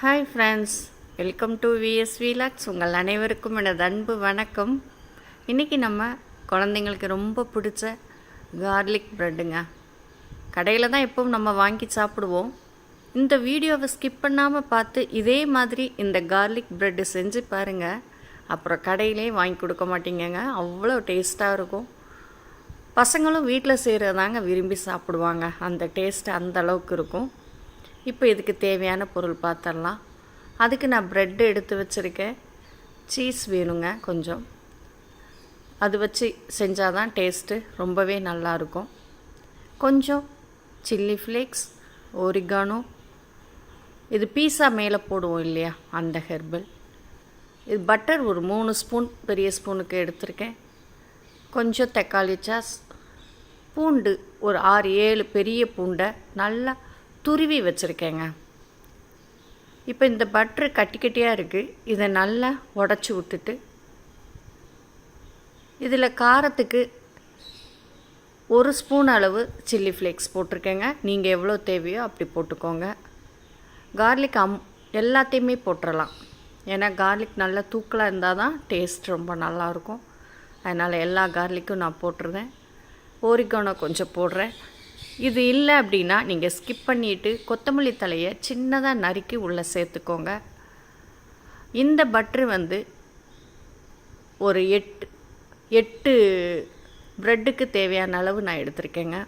Hi friends welcome to VS vlogs உங்கள் அனைவருக்கும் எனது அன்பு வணக்கம். இன்றைக்கி நம்ம குழந்தைங்களுக்கு ரொம்ப பிடிச்ச கார்லிக் ப்ரெட்டுங்க கடையில் தான் எப்பவும் நம்ம வாங்கி சாப்பிடுவோம். இந்த வீடியோவை ஸ்கிப் பண்ணாமல் பார்த்து இதே மாதிரி இந்த கார்லிக் ப்ரெட்டு செஞ்சு பாருங்கள் அப்புறம் கடையிலே வாங்கி கொடுக்க மாட்டீங்கங்க. அவ்வளோ டேஸ்ட்டாக இருக்கும். பசங்களும் வீட்டில் செய்கிறதாங்க விரும்பி சாப்பிடுவாங்க. அந்த டேஸ்ட் அந்த அளவுக்கு இருக்கும். இப்போ இதுக்கு தேவையான பொருள் பார்த்துடலாம். அதுக்கு நான் ப்ரெட்டு எடுத்து வச்சுருக்கேன். சீஸ் வேணுங்க கொஞ்சம். அது வச்சு செஞ்சால் தான் டேஸ்ட்டு ரொம்பவே நல்லாயிருக்கும். கொஞ்சம் சில்லி ஃப்ளேக்ஸ் ஒரிகானோ இது பீஸா மேலே போடுவோம் இல்லையா? அந்த ஹெர்பல் இது பட்டர் ஒரு மூணு ஸ்பூன் பெரிய ஸ்பூனுக்கு எடுத்திருக்கேன். கொஞ்சம் தக்காளி சாஸ் பூண்டு ஒரு ஆறு ஏழு பெரிய பூண்டை நல்லா துருவி வச்சுருக்கேங்க. இப்போ இந்த பட்ரு கட்டி கட்டியாக இருக்குது இதை நல்லா உடச்சி விட்டுட்டு இதில் காரத்துக்கு ஒரு ஸ்பூன் அளவு சில்லி ஃப்ளேக்ஸ் போட்டிருக்கேங்க. நீங்கள் எவ்வளோ தேவையோ அப்படி போட்டுக்கோங்க. கார்லிக் அம் எல்லாத்தையுமே போட்டுடலாம் ஏன்னா கார்லிக் நல்லா தூக்கலாக இருந்தால் தான் டேஸ்ட் ரொம்ப நல்லாயிருக்கும் அதனால் எல்லா கார்லிக்கும் நான் போட்டுருவேன் ஓரிகானோ கொஞ்சம் போடுறேன். இது இல்லை அப்படின்னா நீங்கள் ஸ்கிப் பண்ணிவிட்டு கொத்தமல்லி தலையை சின்னதாக நறுக்கி உள்ளே சேர்த்துக்கோங்க. இந்த பட்ரு வந்து ஒரு எட்டு எட்டு ப்ரெட்டுக்கு தேவையான அளவு நான் எடுத்திருக்கேங்க.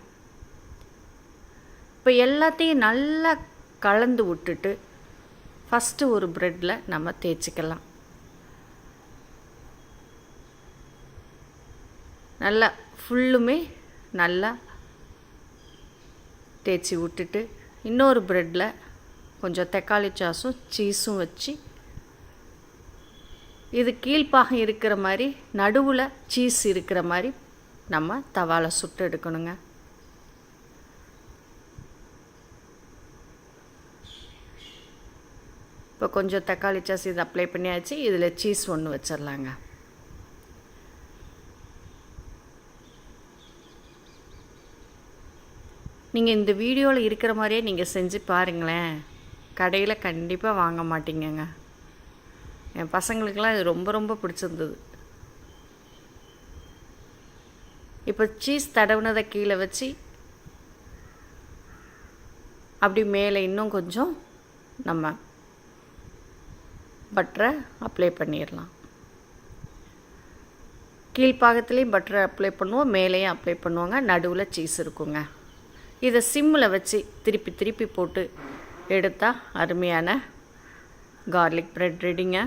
இப்போ எல்லாத்தையும் நல்லா கலந்து விட்டுட்டு ஃபஸ்ட்டு ஒரு ப்ரெட்டில் நம்ம தேய்ச்சிக்கலாம். நல்லா ஃபுல்லுமே நல்லா தேய்ச்சி விட்டுட்டு இன்னொரு ப்ரெட்டில் கொஞ்சம் தக்காளி சாஸும் சீஸும் வச்சு இது கீழ்ப்பாகம் இருக்கிற மாதிரி நடுவில் சீஸ் இருக்கிற மாதிரி நம்ம தவாவில் சுட்டு எடுக்கணுங்க. இப்போ கொஞ்சம் தக்காளி சாஸ் இது அப்ளை பண்ணியாச்சு இதில் சீஸ் ஒன்று வச்சிடலாங்க நீங்கள் இந்த வீடியோவில் இருக்கிற மாதிரியே நீங்கள் செஞ்சு பாருங்களேன். கடையில் கண்டிப்பாக வாங்க மாட்டீங்கங்க. என் பசங்களுக்கெல்லாம் இது ரொம்ப ரொம்ப பிடிச்சிருந்தது. இப்போ சீஸ் தடவுனதை கீழே வச்சு அப்படி மேலே இன்னும் கொஞ்சம் நம்ம பட்டரை அப்ளை பண்ணிடலாம். கீழ்ப்பாகத்துலேயும் பட்டரை அப்ளை பண்ணுவோம் மேலேயும் அப்ளை பண்ணுவோங்க. நடுவில் சீஸ் இருக்குங்க. இதை சிம்மில் வச்சு திருப்பி திருப்பி போட்டு எடுத்தால் அருமையான கார்லிக் ப்ரெட் ரெடிங்க